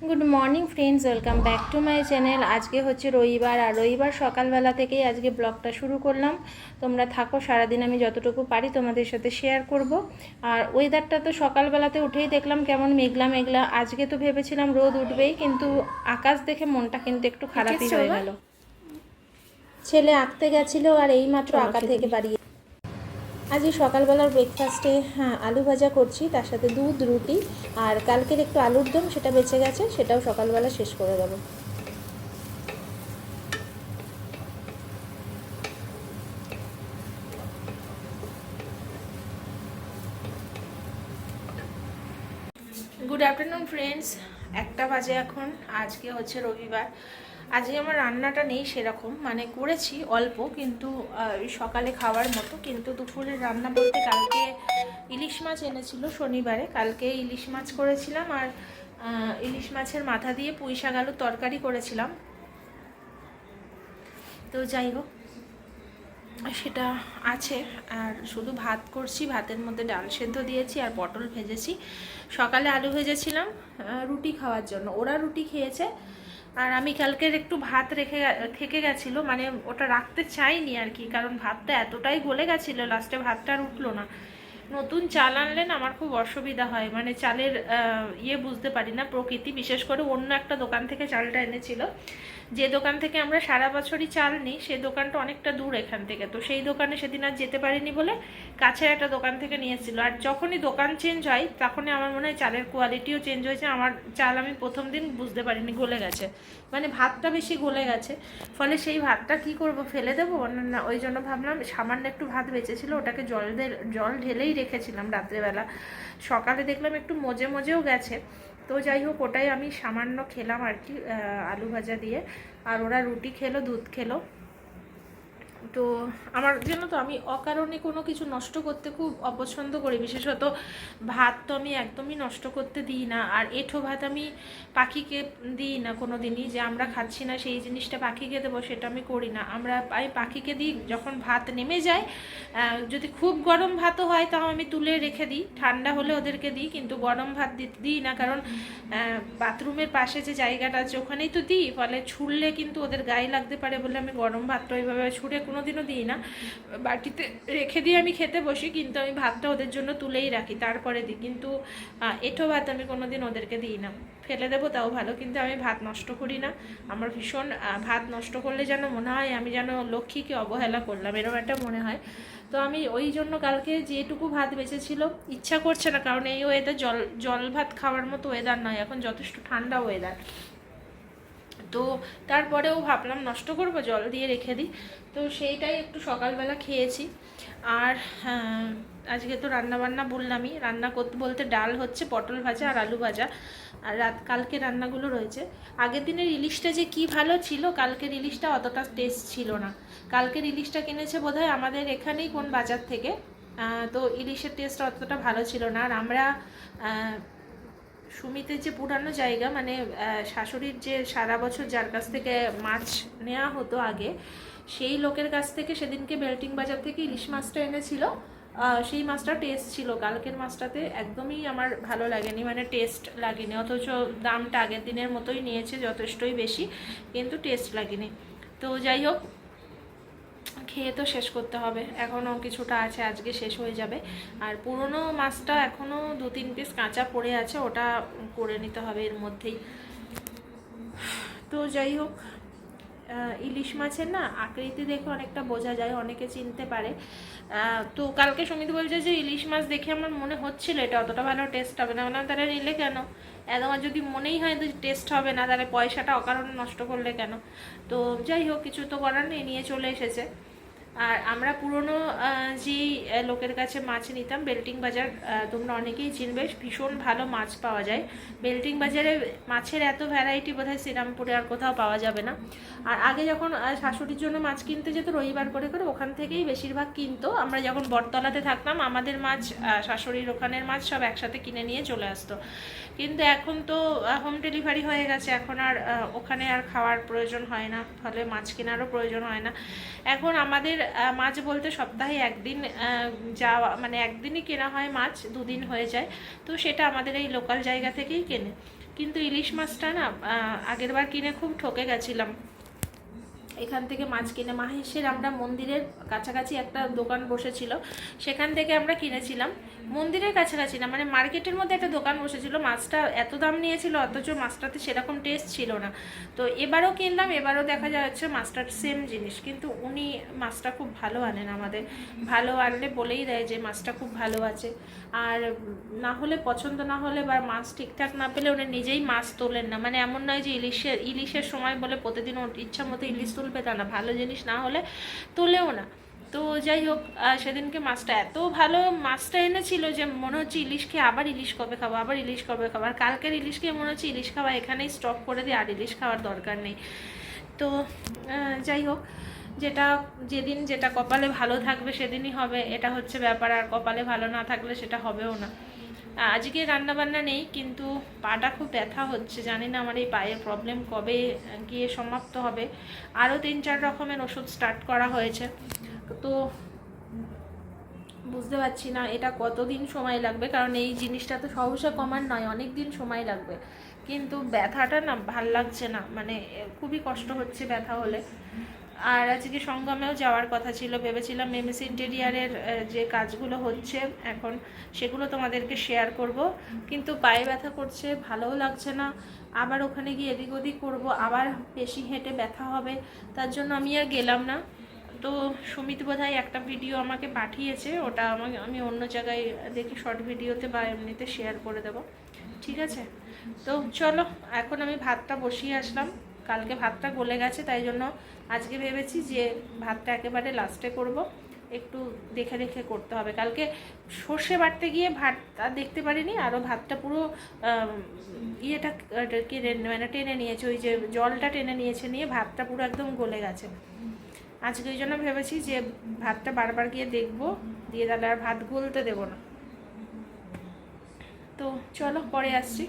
Good morning friends welcome back to my channel আজকে হচ্ছে রবিবার আর রবিবার সকালবেলা থেকেই আজকে ব্লগটা শুরু করলাম। তোমরা থাকো সারাদিন আমি যতটুকু পারি তোমাদের সাথে শেয়ার করব। আর ওয়েদারটা তো সকালবেলাতে উঠেই দেখলাম কেমন মেঘলা মেঘলা। আজকে তো ভেবেছিলাম রোদ উঠবেই কিন্তু আকাশ দেখে মনটা কিন্তু একটু খারাপই হয়ে গেল। ছেলে আঁকতে গেছিল আর এইমাত্র আঁকা থেকে আজকে সকালবেলার ব্রেকফাস্টে হ্যাঁ আলু ভাজা করছি, তার সাথে দুধ, রুটি, আর কালকের একটু আলুর দম, সেটা বেঁচে গেছে, সেটাও সকালবেলা শেষ করে দেবো। গুড আফটারনুন ফ্রেন্ডস একটা বাজে এখন, আজকে হচ্ছে রবিবার। আজকে আমার রান্নাটা নেই সেরকম। মানে করেছি অল্প, কিন্তু সকালে খাওয়ার মতো, কিন্তু দুপুরের রান্না বলতে কালকে ইলিশ মাছ এনেছিল শনিবারে। কালকে ইলিশ মাছ করেছিলাম আর ইলিশ মাছের মাথা দিয়ে পুঁই শাক আলুর তরকারি করেছিলাম। তো যাই হোক, সেটা আছে। আর শুধু ভাত করছি, ভাতের মধ্যে ডাল সেদ্ধ দিয়েছি আর পটল ভেজেছি। সকালে আলু ভেজেছিলাম রুটি খাওয়ার জন্য। ওরা রুটি খেয়েছে আর আমি কালকের একটু ভাত রেখে থেকে গেছিল মানে ওটা রাখতে চাইনি আর কি, কারণ ভাতটা এতটাই গলে গেছিল, লাস্টে ভাতটা আর উঠল না। নতুন চাল আনলেন আমার খুব অসুবিধা হয় মানে চালের ইয়ে বুঝতে পারি না প্রকৃতি, বিশেষ করে অন্য একটা দোকান থেকে চালটা এনেছিল। যে দোকান থেকে আমরা সারা বছরই চাল নিই, সে দোকানটা অনেকটা দূর এখান থেকে। তো সেই দোকানে সেদিন আর যেতে পারিনি বলে কাছের একটা দোকান থেকে নিয়েছিল আর যখনই দোকান চেঞ্জ হয়, তখনই আমার মনে হয় চালের কোয়ালিটিও চেঞ্জ হয়েছে। আমার চাল আমি প্রথম দিন বুঝতে পারিনি, গলে গেছে। মানে ভাতটা বেশি গলে গেছে। ফলে সেই ভাতটা কি করব, ফেলে দেবো? না ওই জন্য ভাবলাম সামান্য একটু ভাত বেঁচেছিল, ওটাকে জল জল ঢেলেই রেখেছিলাম রাত্রেবেলা। সকালে দেখলাম একটু মজে মজেও গেছে। তো যাই হোক, ওটাই আমি সামান্য খেলাম আর কি আলু ভাজা দিয়ে। আর ওরা রুটি খেলো, দুধ খেলো। তো আমার জন্য তো আমি অকারণে কোনো কিছু নষ্ট করতে খুব অপছন্দ করি। বিশেষত ভাত তো আমি একদমই নষ্ট করতে দিই না। আর এঁঠো ভাত আমি পাখিকে দিই না কোনো দিনই যে আমরা খাচ্ছি না, সেই জিনিসটা পাখিকে দেবো সেটা আমি করি না। আমরা আমি পাখিকে দিই, যখন ভাত নেমে যায় যদি খুব গরম ভাতও হয় তাও আমি তুলে রেখে দিই। ঠান্ডা হলে ওদেরকে দিই, কিন্তু গরম ভাত দিই না। কারণ বাথরুমের পাশে যে জায়গাটা আছে, ওখানেই তো দিই। ফলে ছুড়লে কিন্তু ওদের গায়ে লাগতে পারে বলে আমি গরম ভাতটা ওইভাবে ছুঁড়ে কোনো দিনও দিই না। বাটিতে রেখে দিয়ে আমি খেতে বসি, কিন্তু আমি ভাতটা ওদের জন্য তুলেই রাখি, তারপরে দিই। কিন্তু এঁঠো ভাত আমি কোনো দিন ওদেরকে দিই না। ফেলে দেবো, তাও ভালো, কিন্তু আমি ভাত নষ্ট করি না। আমার ভীষণ ভাত নষ্ট করলে যেন মনে হয় আমি যেন লক্ষ্মীকে অবহেলা করলাম এরকম একটা মনে হয়। তো আমি ওই জন্য কালকে যেটুকু ভাত বেঁচেছিল, ইচ্ছা করছে না, কারণ এই ওয়েদার জল জল ভাত খাওয়ার মতো ওয়েদার নয়, এখন যথেষ্ট ঠান্ডা ওয়েদার তো তারপরেও ভাবলাম নষ্ট করব জল দিয়ে রেখে দিই। তো সেইটাই একটু সকালবেলা খেয়েছি। আর হ্যাঁ, আজকে তো রান্না বান্না বললামই। রান্না করতে বলতে ডাল হচ্ছে পটল ভাজা আর আলু ভাজা। আর রাত কালকে রান্নাগুলো রয়েছে। আগের দিনের ইলিশটা যে কি ভালো ছিল কালকের ইলিশটা অতটা টেস্ট ছিল না। কালকের ইলিশটা কিনেছে বোধহয় আমাদের এখানেই কোন বাজার থেকে। তো ইলিশের টেস্ট অতটা ভালো ছিল না। আর আমরা সুমিতের যে পুরানো জায়গা মানে শাশুড়ির যে সারা বছর যার কাছ থেকে মাছ নেওয়া হতো আগে, সেই লোকের কাছ থেকে সেদিনকে বেল্টিং বাজার থেকে ইলিশ মাছটা এনেছিল। সেই মাছটা টেস্ট ছিল। কালকের মাছটাতে একদমই আমার ভালো লাগেনি মানে টেস্ট লাগেনি। অথচ দামটা আগের দিনের মতোই নিয়েছে, যথেষ্টই বেশি, কিন্তু টেস্ট লাগেনি। তো যাই হোক খেয়ে তো শেষ করতে হবে। এখনও কিছুটা আছে, আজকে শেষ হয়ে যাবে। আর পুরনো মাছটা এখনও দু তিন পিস কাঁচা পড়ে আছে, ওটা করে নিতে হবে এর মধ্যেই। তো যাই হোক ইলিশ মাছের না আকৃতি দেখে অনেকটা বোঝা যায়, অনেকে চিনতে পারে। তো কালকে সমিত বলছে যে, ইলিশ মাছ দেখে আমার মনে হচ্ছিল এটা অতটা ভালো টেস্ট হবে না। মানে তারা নিলে কেন? একদম যদি মনেই হয় যে টেস্ট হবে না, তাহলে পয়সাটা অকারণে নষ্ট করলে কেন? তো যাই হোক, কিছু তো করার নেই, নিয়ে চলে এসেছে। আর আমরা পুরনো যেই লোকের কাছে মাছ নিতাম, বেল্টিং বাজার তোমরা অনেকেই চিনবে, ভীষণ ভালো মাছ পাওয়া যায়। বেল্টিং বাজারে মাছের এত ভ্যারাইটি বোধহয় শ্রীরামপুরে আর কোথাও পাওয়া যাবে না। আর আগে যখন শাশুড়ির জন্য মাছ কিনতে যেত, রবিবার করে করে ওখান থেকেই বেশিরভাগ কিনতো। আমরা যখন বটতলাতে থাকতাম, আমাদের মাছ শাশুড়ির ওখানের মাছ সব একসাথে কিনে নিয়ে চলে আসতো। কিন্তু এখন তো হোম ডেলিভারি হয়ে গেছে। এখন আর ওখানে আর খাওয়ার প্রয়োজন হয় না, ফলে মাছ কেনারও প্রয়োজন হয় না। এখন আমাদের মাছ বলতে সপ্তাহে একদিন যাওয়া মানে একদিনই কেনা হয় মাছ, দুদিন হয়ে যায়। তো সেটা আমাদের এই লোকাল জায়গা থেকেই কেনে। কিন্তু ইলিশ মাছটা না আগেরবার আগের বার কিনে খুব ঠকে গেছিলাম। এখান থেকে মাছ কিনে, মাহেশের আমরা মন্দিরের কাছাকাছি একটা দোকান বসেছিল, সেখান থেকে আমরা কিনেছিলাম। মন্দিরের কাছাকাছি না মানে মার্কেটের মধ্যে একটা দোকান বসেছিল, মাছটা এত দাম নিয়েছিল, অথচ মাছটাতে সেরকম টেস্ট ছিল না। তো এবারও কিনলাম, এবারও দেখা যাচ্ছে মাছটার সেম জিনিস, কিন্তু উনি মাছটা খুব ভালো আনেন আমাদের। ভালো আনলে বলেই দেয় যে মাছটা খুব ভালো আছে। আর না হলে, পছন্দ না হলে বা মাছ ঠিকঠাক না পেলে উনি নিজেই মাছ তোলেন না। মানে এমন নয় যে ইলিশের ইলিশের সময় বলে প্রতিদিন ইচ্ছা মতো ইলিশ তুলবে তা না, ভালো জিনিস না হলে তোলেও না। তো যাই হোক সেদিনকে মাছটা এত ভালো মাছটা এনেছিল যে মনে হচ্ছে ইলিশ খেয়ে আবার ইলিশ কবে খাব, আবার ইলিশ কবে খাব। আর কালকের ইলিশ খেয়ে মনে হচ্ছে ইলিশ খাওয়া এখানেই স্টপ করে দিই, আর ইলিশ খাওয়ার দরকার নেই। তো যাই হোক, যেটা যেদিন যেটা কপালে ভালো থাকবে সেদিনই হবে, এটা হচ্ছে ব্যাপার। আর কপালে ভালো না থাকলে সেটা হবেও না। আজকে রান্না বান্না নেই, কিন্তু পাটা খুব ব্যথা হচ্ছে। জানি না আমার এই পায়ের প্রবলেম কবে গিয়ে সমাপ্ত হবে। আরও তিন চার রকমের ওষুধ স্টার্ট করা হয়েছে। তো বুঝতে পারছি না এটা কতদিন সময় লাগবে, কারণ এই জিনিসটা তো সহসা কমার নয় অনেক দিন সময় লাগবে। কিন্তু ব্যথাটা না, ভালো লাগছে না। মানে খুবই কষ্ট হচ্ছে ব্যথা হলে। আর আজকে সঙ্গমেও যাওয়ার কথা ছিল, ভেবেছিলাম এমএস ইন্টেরিয়ারের যে কাজগুলো হচ্ছে এখন সেগুলো তোমাদেরকে শেয়ার করব। কিন্তু পায়ে ব্যথা করছে, ভালোও লাগছে না। আবার ওখানে গিয়ে এদিক ওদিক করব, আবার বেশি হেঁটে ব্যথা হবে, তার জন্য আমি আর গেলাম না। তো সুমিত বোধহয় একটা ভিডিও আমাকে পাঠিয়েছে, ওটা আমাকে, আমি অন্য জায়গায় দেখি শর্ট ভিডিওতে বা এমনিতে শেয়ার করে দেবো। ঠিক আছে? তো চলো, এখন আমি ভাতটা বসিয়ে আসলাম। কালকে ভাতটা গলে গেছে, তাই জন্য আজকে ভেবেছি যে ভাতটা একেবারে লাস্টে করব। একটু দেখে দেখে করতে হবে। কালকে সর্ষে বাটতে গিয়ে ভাত আর দেখতে পারিনি আরও ভাতটা পুরো ইয়েটা কেড়ে মানে টেনে নিয়েছে, ওই যে জলটা টেনে নিয়েছে, নিয়ে ভাতটা পুরো একদম গলে গেছে। আজকে ওই জন্য ভেবেছি যে ভাতটা বারবার গিয়ে দেখব, দিয়ে তাহলে আর ভাত গলতে দেবো না। তো চলো, পরে আসছি।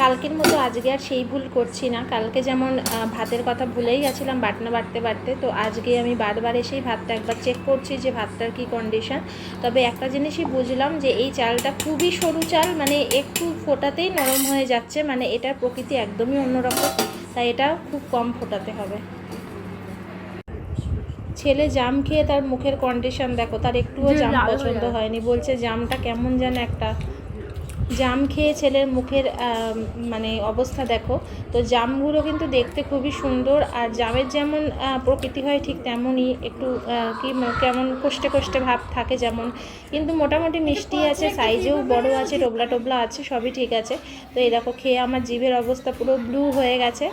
কালকের মতো আজকে আর সেই ভুল করছি না। কালকে যেমন ভাতের কথা ভুলেই গেছিলাম বাটনা বাটতে বাড়তে তো আজকে আমি বারবার এসেই ভাতটা একবার চেক করছি যে ভাতটার কি কন্ডিশন তবে একটা জিনিসই বুঝলাম যে এই চালটা খুবই সরু চাল মানে একটু ফোটাতেই নরম হয়ে যাচ্ছে মানে এটার প্রকৃতি একদমই অন্যরকম তাই এটা খুব কম ফোটাতে হবে। ছেলে জাম খেয়ে তার মুখের কন্ডিশন দেখো তার একটুও জাম পছন্দ হয়নি বলছে জামটা কেমন যেন একটা জাম খেয়ে ছেলের মুখের মানে অবস্থা দেখো। তো জামগুলো কিন্তু দেখতে খুবই সুন্দর, আর জামের যেমন প্রকৃতি হয় ঠিক তেমনই একটু কি কেমন কোষ্টে কোষ্টে ভাব থাকে যেমন। কিন্তু মোটামুটি মিষ্টি আছে, সাইজেও বড় আছে, টোবলা টোবলা আছে, সবই ঠিক আছে। তো এই দেখো খেয়ে আমার জিভের অবস্থা পুরো ব্লু হয়ে গেছে।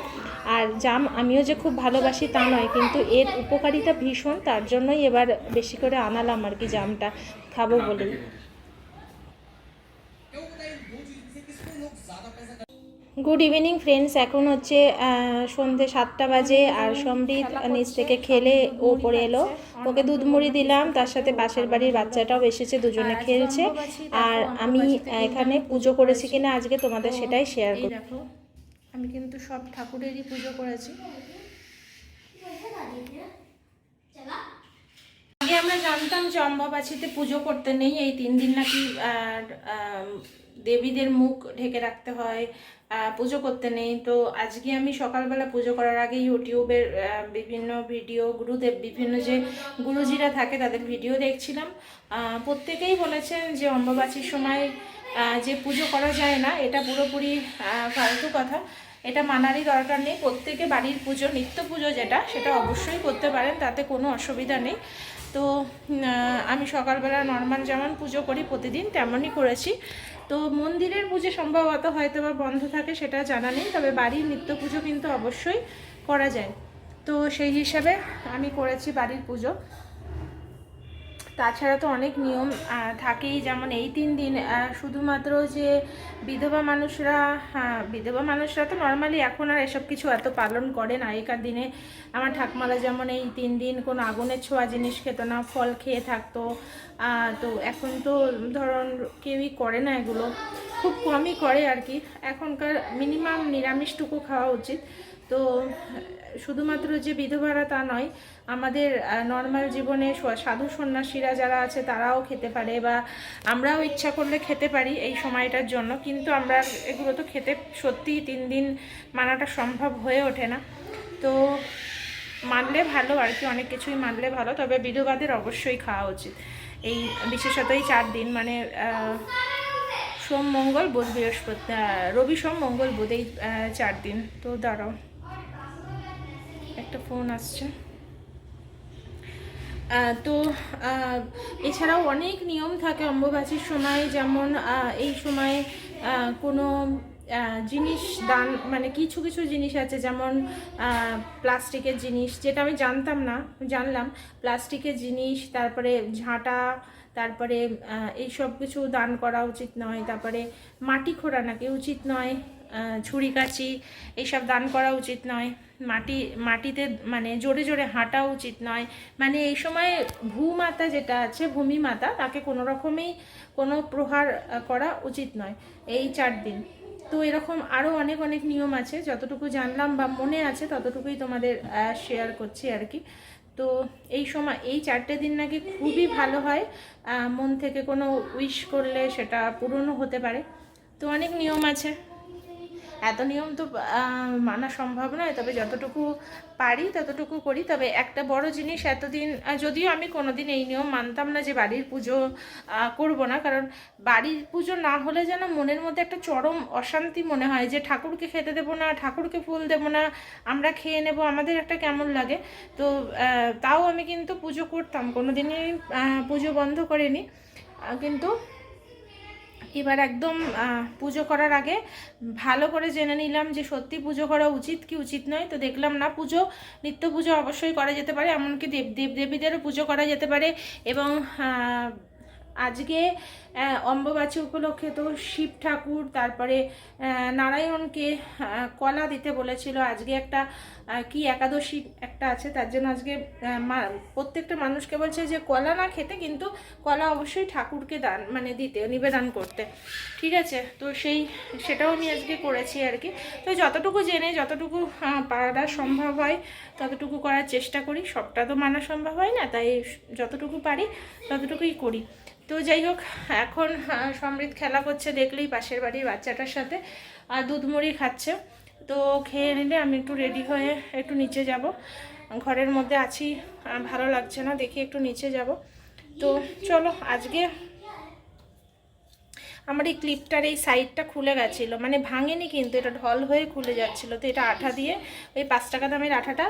আর জাম আমিও যে খুব ভালোবাসি তা নয়, কিন্তু এর উপকারিতা ভীষণ, তার জন্যই এবার বেশি করে আনালাম আর কি জামটা। খাব বলেই। গুড ইভিনিং ফ্রেন্ডস এখন হচ্ছে সন্ধে সাতটা বাজে আর সমৃদ্ধ নিচ থেকে খেলে ও পড়ে এলো। ওকে দুধ মুড়ি দিলাম তার সাথে পাশের বাড়ির বাচ্চাটাও এসেছে দুজনে খেলছে। আর আমি এখানে পুজো করেছি কিনা আজকে তোমাদের সেটাই শেয়ার করি আমি কিন্তু সব ঠাকুরেরই পুজো করেছি। আগে আমরা জানতাম যে অম্বাবাছিতে পুজো করতে নেই, এই তিন দিন নাকি দেবীদের মুখ ঢেকে রাখতে হয় পুজো করতে নেই। তো আজকে আমি সকালবেলা পুজো করার আগে ইউটিউবের বিভিন্ন ভিডিও, গুরুদেব, বিভিন্ন যে গুরুজিরা থাকে তাদের ভিডিও দেখছিলাম। প্রত্যেকেই বলেছেন যে অম্বাবাছির সময় যে পুজো করা যায় না, এটা পুরোপুরি ফালতু কথা। এটা মানারই দরকার নেই। প্রত্যেকে বাড়ির পুজো, নিত্য পুজো যেটা, সেটা অবশ্যই করতে পারেন, তাতে কোনো অসুবিধা নেই। তো আমি সকালবেলা নর্মাল যেমন পুজো করি প্রতিদিন, তেমনই করেছি। তো মন্দিরের পুজো সম্ভবত হয়তো বা বন্ধ থাকে সেটা জানা নেই, তবে বাড়ির নিত্য পুজো কিন্তু অবশ্যই করা যায়। তো সেই হিসাবে আমি করেছি বাড়ির পুজো। তাছাড়া তো অনেক নিয়ম থাকেই। যেমন এই তিন দিন শুধুমাত্র যে বিধবা মানুষরা হ্যাঁ বিধবা মানুষরা তো নর্মালি এখন আর এসব কিছু এত পালন করে না। আগেকার দিনে আমার ঠাকমারা যেমন এই তিন দিন কোনো আগুনের ছোঁয়া জিনিস খেত না, ফল খেয়ে থাকতো। তো এখন তো ধরুন কেউই করে না এগুলো। খুব কমই করে আর কি। এখনকার মিনিমাম নিরামিষটুকু খাওয়া উচিত। তো, শুধুমাত্র যে বিধবারা তা নয়, আমাদের নর্মাল জীবনে সাধু সন্ন্যাসীরা যারা আছে তারাও খেতে পারে বা আমরাও ইচ্ছা করলে খেতে পারি এই সময়টার জন্য, কিন্তু আমরা এগুলো তো খেতে সত্যিই তিন দিন মানাটা সম্ভব হয়ে ওঠে না। তো মানলে ভালো, আর কি অনেক কিছুই মানলে ভালো, তবে বিধবাদের অবশ্যই খাওয়া উচিত। এই বিশেষত এই চার দিন মানে সোম, মঙ্গল, বুধ, বৃহস্পতি রবি, সোম, মঙ্গল, বুধ, এই চার দিন। তো দাঁড়াও। একটা ফোন আসছে। তো এছাড়াও অনেক নিয়ম থাকে অম্বুবাচীর সময় যেমন এই সময় কোনো জিনিস দান মানে কিছু কিছু জিনিস আছে যেমন প্লাস্টিকের জিনিস যেটা আমি জানতাম না জানলাম। প্লাস্টিকের জিনিস তারপরে ঝাঁটা তারপরে এই সব কিছু দান করা উচিত নয়। তারপরে মাটি খোঁড়া নাকি উচিত নয়। আহ, ছুরি কাচি এইসব দান করা উচিত নয়। মাটি, মাটিতে মানে জোরে জোরে হাঁটা উচিত নয়। মানে এই সময় ভূমাতা যেটা আছে ভূমি মাতা তাকে কোনো রকমেই কোনো প্রহার করা উচিত নয় এই চার দিন। তো এরকম আরও অনেক অনেক নিয়ম আছে। যতটুকু জানলাম বা মনে আছে, ততটুকুই তোমাদের শেয়ার করছি আর কি। তো এই সময়, এই চারটে দিন নাকি খুবই ভালো হয়। মন থেকে কোনো উইশ করলে সেটা পূরণও হতে পারে। তো অনেক নিয়ম আছে। এত নিয়ম তো মানা সম্ভব নয় তবে যতটুকু পারি ততটুকু করি। তবে একটা বড় জিনিস এতদিন যদিও আমি কোনোদিন এই নিয়ম মানতাম না যে বাড়ির পুজো করব না কারণ বাড়ির পুজো না হলে যেন মনের মধ্যে একটা চরম অশান্তি মনে হয় যে ঠাকুরকে খেতে দেবো না ঠাকুরকে ফুল দেবো না আমরা খেয়ে নেব আমাদের একটা কেমন লাগে। তো তাও আমি কিন্তু পুজো করতাম কোনোদিনই আহ, পুজো বন্ধ করিনি। কিন্তু এবার একদম পুজো করার আগে ভালো করে জেনে নিলাম যে সত্যি পুজো করা উচিত কি উচিত নয়। তো দেখলাম না, পুজো, নিত্য পুজো অবশ্যই করা যেতে পারে, এমনকি দেব দেব দেবীদেরও পুজো করা যেতে পারে এবং আজকে অম্বুবাচী উপলক্ষে তো শিব ঠাকুর, তারপরে নারায়ণকে কলা দিতে বলেছিল। আজকে একটা কি একাদশী একটা আছে, তার জন্য আজকে প্রত্যেকটা মানুষকে বলছে যে কলা না খেতে, কিন্তু কলা অবশ্যই ঠাকুরকে দান মানে দিতে, নিবেদন করতে। ঠিক আছে? তো সেই, সেটাও আমি আজকে করেছি আর কি। তো যতটুকু জেনে, যতটুকু পারা সম্ভব হয়, ততটুকু করার চেষ্টা করি। সবটা তো মানা সম্ভব হয় না, তাই যতটুকু পারি, ততটুকুই করি। তো যাই হোক, এখন সমৃদ্ধ খেলা করছে, দেখলেই পাশের বাড়ির বাচ্চাটার সাথে, আর দুধ মুড়ি খাচ্ছে। তো খেয়ে নিলে আমি একটু রেডি হয়ে একটু নিচে যাব। ঘরের মধ্যে আছি ভালো লাগছে না, দেখি একটু নিচে যাব। তো চলো, আজকে আমার এই ক্লিপটার এই সাইডটা খুলে গেছিল মানে ভাঙেনি কিন্তু, এটা ঢল হয়ে খুলে যাচ্ছিল। তো এটা আঠা দিয়ে, ওই পাঁচ টাকা দামের আঠাটা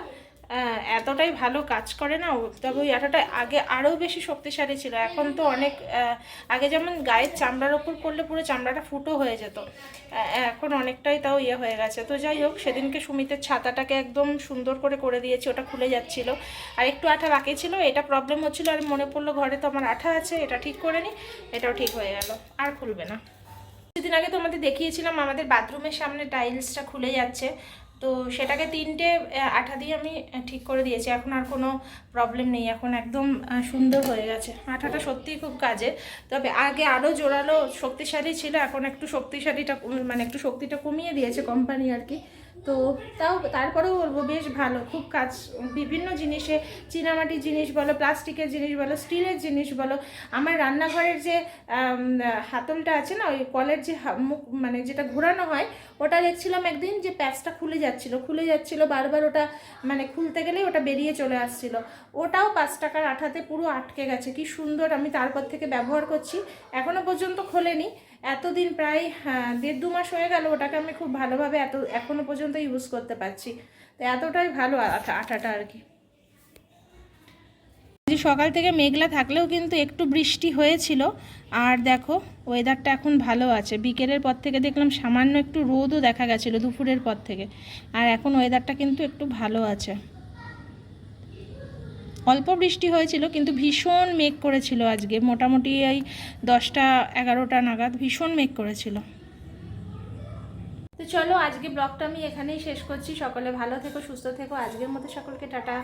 এতটাই ভালো কাজ করে না, তবে ওই আঠাটা আগে আরও বেশি শক্তিশালী ছিল। এখন তো অনেক আগে যেমন গায়ের চামড়ার ওপর করলে পুরো চামড়াটা ফুটো হয়ে যেত এখন অনেকটাই তাও ইয়ে হয়ে গেছে। তো যাই হোক, সেদিনকে সুমিতের ছাতাটাকে একদম সুন্দর করে করে দিয়েছি, ওটা খুলে যাচ্ছিল। আর একটু আঠা বাকি ছিল, এটা প্রবলেম হচ্ছিল, আর মনে পড়ল ঘরে তো আমার আঠা আছে, এটা ঠিক করে নিই এটাও ঠিক হয়ে গেল, আর খুলবে না। কিছুদিন আগে তোমাদের দেখিয়েছিলাম, আমাদের বাথরুমের সামনে টাইলসটা খুলে যাচ্ছে তো সেটাকে তিনটে আঠা দিয়ে আমি ঠিক করে দিয়েছি। এখন আর কোনো প্রবলেম নেই। এখন একদম সুন্দর হয়ে গেছে। আঠাটা সত্যিই খুব কাজে। তবে আগে আরও জোরালো শক্তিশালী ছিল। এখন একটু শক্তিশালীটা মানে একটু শক্তিটা কমিয়ে দিয়েছে কোম্পানি আর কি। তো তাও তারপরেও বলব বেশ ভালো, খুব কাজ, বিভিন্ন জিনিসে, চীনামাটির জিনিস বলো, প্লাস্টিকের জিনিস বলো, স্টিলের জিনিস বলো, আমার রান্নাঘরের যে হাতলটা আছে না, ওই কলের যে মুখ মানে যেটা ঘোরানো হয়, ওটা দেখছিলাম একদিন যে প্যাচটা খুলে যাচ্ছিল খুলে যাচ্ছিল, বারবার ওটা মানে খুলতে গেলেই ওটা বেরিয়ে চলে আসছিল। ওটাও পাঁচ টাকার আঠাতে পুরো আটকে গেছে, কি সুন্দর, আমি তারপর থেকে ব্যবহার করছি এখনও পর্যন্ত খোলেনি। এতদিন প্রায় আহ, দেড় দু মাস হয়ে গেল ওটাকে আমি খুব ভালোভাবে এত এখনও পর্যন্ত ইউজ করতে পারছি। তো এতটাই ভালো আঠা আঠাটা আর কি। সকাল থেকে মেঘলা থাকলেও কিন্তু একটু বৃষ্টি হয়েছিল। আর দেখো ওয়েদারটা এখন ভালো আছে। বিকেলের পর থেকে দেখলাম সামান্য একটু রোদও দেখা গেছিল দুপুরের পর থেকে। আর এখন ওয়েদারটা কিন্তু একটু ভালো আছে। অল্প বৃষ্টি হয়েছিল, কিন্তু ভীষণ মেঘ করেছিল আজকে। মোটামুটি এই দশটা, এগারোটা নাগাদ ভীষণ মেঘ করেছিল। তো চলো, আজকে ব্লগটা আমি এখানেই শেষ করছি। সকলে ভালো থেকো, সুস্থ থেকো। আজকের মতো সকলকে টাটা।